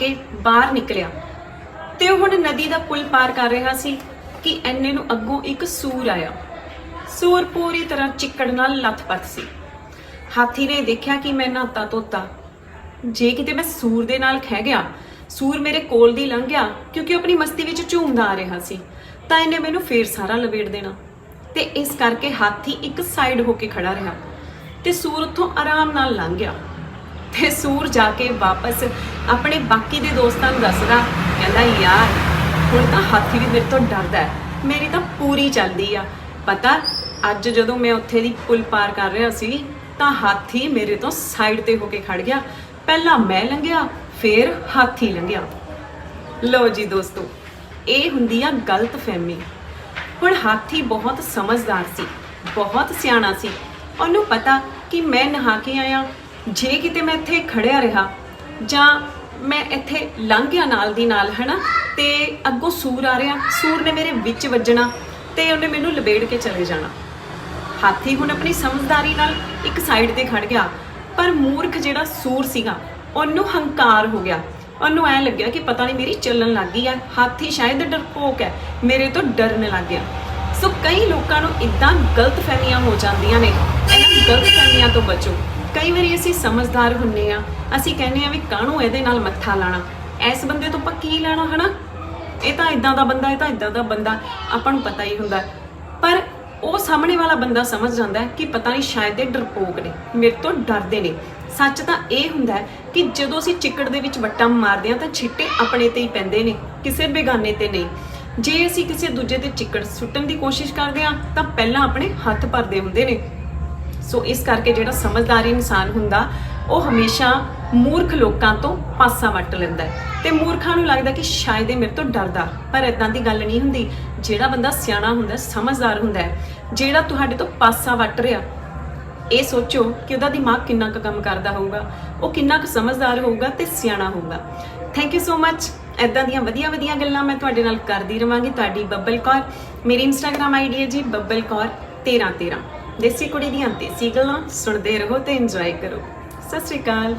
ਕੇ ਬਾਹਰ ਨਿਕਲਿਆ। ਤੇ ਉਹ ਹੁਣ ਨਦੀ ਦਾ ਪੁਲ ਪਾਰ ਕਰ ਰਿਹਾ ਸੀ ਕਿ ਐਨੇ ਨੂੰ ਅੱਗੋਂ ਇੱਕ ਸੂਰ ਆਇਆ। ਸੂਰ ਪੂਰੀ ਤਰ੍ਹਾਂ ਚਿੱਕੜ ਨਾਲ ਲੱਥਪੱਥ ਸੀ। ਹਾਥੀ ਨੇ ਦੇਖਿਆ ਕਿ ਮੈਂ ਨਹਾਤਾ ਧੋਤਾ। ਜੇ ਕਿਤੇ ਮੈਂ ਸੂਰ ਦੇ ਨਾਲ ਖਹਿ ਗਿਆ, ਸੂਰ ਮੇਰੇ ਕੋਲ ਦੀ ਲੰਘ ਗਿਆ ਕਿਉਂਕਿ ਉਹ ਆਪਣੀ ਮਸਤੀ ਵਿੱਚ ਝੂਮਦਾ ਆ ਰਿਹਾ ਸੀ, ਤਾਂ ਇਹਨੇ ਮੈਨੂੰ ਫੇਰ ਸਾਰਾ ਲਵੇੜ ਦੇਣਾ। ਤੇ ਇਸ ਕਰਕੇ ਹਾਥੀ ਇੱਕ ਸਾਈਡ ਹੋ ਕੇ ਖੜਾ ਰਿਹਾ ਤੇ ਸੂਰ ਉੱਥੋਂ ਆਰਾਮ ਨਾਲ ਲੰਘ ਗਿਆ। ਤੇ ਸੂਰ ਜਾ ਕੇ ਵਾਪਸ ਆਪਣੇ ਬਾਕੀ ਦੇ ਦੋਸਤਾਂ ਨੂੰ ਦੱਸਦਾ, ਕਹਿੰਦਾ, ਯਾਰ, ਹੁਣ ਤਾਂ ਹਾਥੀ ਵੀ ਮੇਰੇ ਤੋਂ ਡਰਦਾ ਹੈ। ਮੇਰੀ ਤਾਂ ਪੂਰੀ ਚੱਲਦੀ ਆ। ਪਤਾ, ਅੱਜ ਜਦੋਂ ਮੈਂ ਉੱਥੇ ਦੀ ਪੁਲ ਪਾਰ ਕਰ ਰਿਹਾ ਸੀ, ਤਾਂ ਹਾਥੀ ਮੇਰੇ ਤੋਂ ਸਾਈਡ ਤੇ ਹੋ ਕੇ ਖੜ ਗਿਆ। ਪਹਿਲਾਂ ਮੈਂ ਲੰਘਿਆ, ਫਿਰ ਹਾਥੀ ਲੰਘਿਆ। ਲੋ ਜੀ ਦੋਸਤੋ, ਇਹ ਹੁੰਦੀ ਆ ਗਲਤ ਫਹਿਮੀ। ਹੁਣ ਹਾਥੀ ਬਹੁਤ ਸਮਝਦਾਰ ਸੀ, ਬਹੁਤ ਸਿਆਣਾ ਸੀ। ਉਹਨੂੰ ਪਤਾ ਕਿ ਮੈਂ ਨਹਾ ਕੇ ਆਇਆ। ਜੇ ਕਿਤੇ ਮੈਂ ਇੱਥੇ ਖੜਿਆ ਰਿਹਾ, ਜਾਂ ਮੈਂ ਇੱਥੇ ਲੰਘ ਗਿਆ ਨਾਲ ਦੀ ਨਾਲ, ਹਨਾ? ਤੇ ਅੱਗੋਂ ਸੂਰ ਆ ਰਿਹਾ, ਸੂਰ ਨੇ ਮੇਰੇ ਵਿੱਚ ਵੱਜਣਾ ਤੇ ਉਹਨੇ ਮੈਨੂੰ ਲਬੇੜ ਕੇ ਚਲੇ ਜਾਣਾ। ਹਾਥੀ ਹੁਣ ਆਪਣੀ ਸਮਝਦਾਰੀ ਨਾਲ ਇੱਕ ਸਾਈਡ ਤੇ ਖੜ ਗਿਆ, ਪਰ ਮੂਰਖ ਜਿਹੜਾ ਸੂਰ ਸੀਗਾ, ਉਹਨੂੰ ਹੰਕਾਰ ਹੋ ਗਿਆ। ਉਹਨੂੰ ਐ ਲੱਗਿਆ ਕਿ ਪਤਾ ਨਹੀਂ ਮੇਰੀ ਚੱਲਣ ਲੱਗ ਗਈ ਆ ਹਾਥੀ ਸ਼ਾਇਦ ਡਰਪੋਕ ਹੈ, ਮੇਰੇ ਤੋਂ ਡਰਨ ਲੱਗ ਗਿਆ। ਸੋ ਕਈ ਲੋਕਾਂ ਨੂੰ ਇਦਾਂ ਗਲਤ ਫਹਿਮੀਆਂ ਹੋ ਜਾਂਦੀਆਂ ਨੇ, ਇਹਨਾਂ ਗਲਤ ਫਹਿਮੀਆਂ ਤੋਂ ਬਚੋ। ਕਈ ਵਾਰੀ ਅਸੀਂ ਸਮਝਦਾਰ ਹੁੰਨੇ ਆ। ਅਸੀਂ ਕਹਿੰਦੇ ਆ ਵੀ ਕਾਹਨੂੰ ਇਹਦੇ ਨਾਲ ਮੱਥਾ ਲਾਣਾ? ਇਸ ਬੰਦੇ ਤੋਂ ਆਪਾਂ ਕੀ ਲੈਣਾ, ਹਨਾ? ਇਹ ਤਾਂ ਇਦਾਂ ਦਾ ਬੰਦਾ, ਇਹ ਤਾਂ ਇਦਾਂ ਦਾ ਬੰਦਾ, ਆਪਾਂ ਨੂੰ ਪਤਾ ਹੀ ਹੁੰਦਾ। ਪਰ ਉਹ ਸਾਹਮਣੇ ਵਾਲਾ ਬੰਦਾ ਸਮਝ ਜਾਂਦਾ ਕਿ ਪਤਾ ਨਹੀਂ ਸ਼ਾਇਦ ਇਹ ਡਰਪੋਕ ਨੇ, ਮੇਰੇ ਤੋਂ ਡਰਦੇ ਨੇ। ਸੱਚ ਤਾਂ ਇਹ ਹੁੰਦਾ ਕਿ ਜਦੋਂ ਅਸੀਂ ਚਿੱਕੜ ਦੇ ਵਿੱਚ ਵੱਟਾਂ ਮਾਰਦੇ ਹਾਂ ਤਾਂ ਛਿੱਟੇ ਆਪਣੇ ਤੇ ਹੀ ਪੈਂਦੇ ਨੇ, ਕਿਸੇ ਬੇਗਾਨੇ ਤੇ ਨਹੀਂ। ਜੇ ਅਸੀਂ ਕਿਸੇ ਦੂਜੇ ਤੇ ਚਿੱਕੜ ਸੁੱਟਣ ਦੀ ਕੋਸ਼ਿਸ਼ ਕਰਦੇ ਹਾਂ ਤਾਂ ਪਹਿਲਾਂ ਆਪਣੇ ਹੱਥ ਭਰਦੇ ਹੁੰਦੇ ਨੇ। ਸੋ ਇਸ ਕਰਕੇ ਜਿਹੜਾ ਸਮਝਦਾਰ ਇਨਸਾਨ ਹੁੰਦਾ, ਉਹ ਹਮੇਸ਼ਾ ਮੂਰਖ ਲੋਕਾਂ ਤੋਂ ਪਾਸਾ ਵੱਟ ਲੈਂਦਾ ਹੈ। ਤੇ ਮੂਰਖਾਂ ਨੂੰ ਲੱਗਦਾ ਕਿ ਸ਼ਾਇਦ ਇਹ ਮੇਰੇ ਤੋਂ ਡਰਦਾ, ਪਰ ਇਦਾਂ ਦੀ ਗੱਲ ਨਹੀਂ ਹੁੰਦੀ। ਜਿਹੜਾ ਬੰਦਾ ਸਿਆਣਾ ਹੁੰਦਾ, ਸਮਝਦਾਰ ਹੁੰਦਾ ਹੈ। ਜਿਹੜਾ ਤੁਹਾਡੇ ਤੋਂ ਪਾਸਾ ਵੱਟ ਰਿਹਾ, ਇਹ ਸੋਚੋ ਕਿ ਉਹਦਾ ਦਿਮਾਗ ਕਿੰਨਾ ਕੁ ਕੰਮ ਕਰਦਾ ਹੋਊਗਾ, ਉਹ ਕਿੰਨਾ ਕੁ ਸਮਝਦਾਰ ਹੋਊਗਾ ਤੇ ਸਿਆਣਾ ਹੋਊਗਾ। ਥੈਂਕ ਯੂ ਸੋ ਮੱਚ ਐਦਾਂ ਦੀਆਂ ਵਧੀਆ ਵਧੀਆ ਗੱਲਾਂ ਮੈਂ ਤੁਹਾਡੇ ਨਾਲ ਕਰਦੀ ਰਵਾਂਗੀ। ਤੁਹਾਡੀ ਬੱਬਲ ਕੌਰ, ਮੇਰੀ ਇੰਸਟਾਗ੍ਰam ਆਈਡੀ ਹੈ ਜੀ ਬੱਬਲ ਕੌਰ 1313 ਦੇਸੀ ਕੁੜੀ ਦੀਆਂ ਦੇਸੀ ਗੱਲਾਂ ਸੁਣਦੇ ਰਹੋ ਤੇ ਇੰਜੋਏ ਕਰੋ। ਸਤਿ ਸ਼੍ਰੀ ਅਕਾਲ।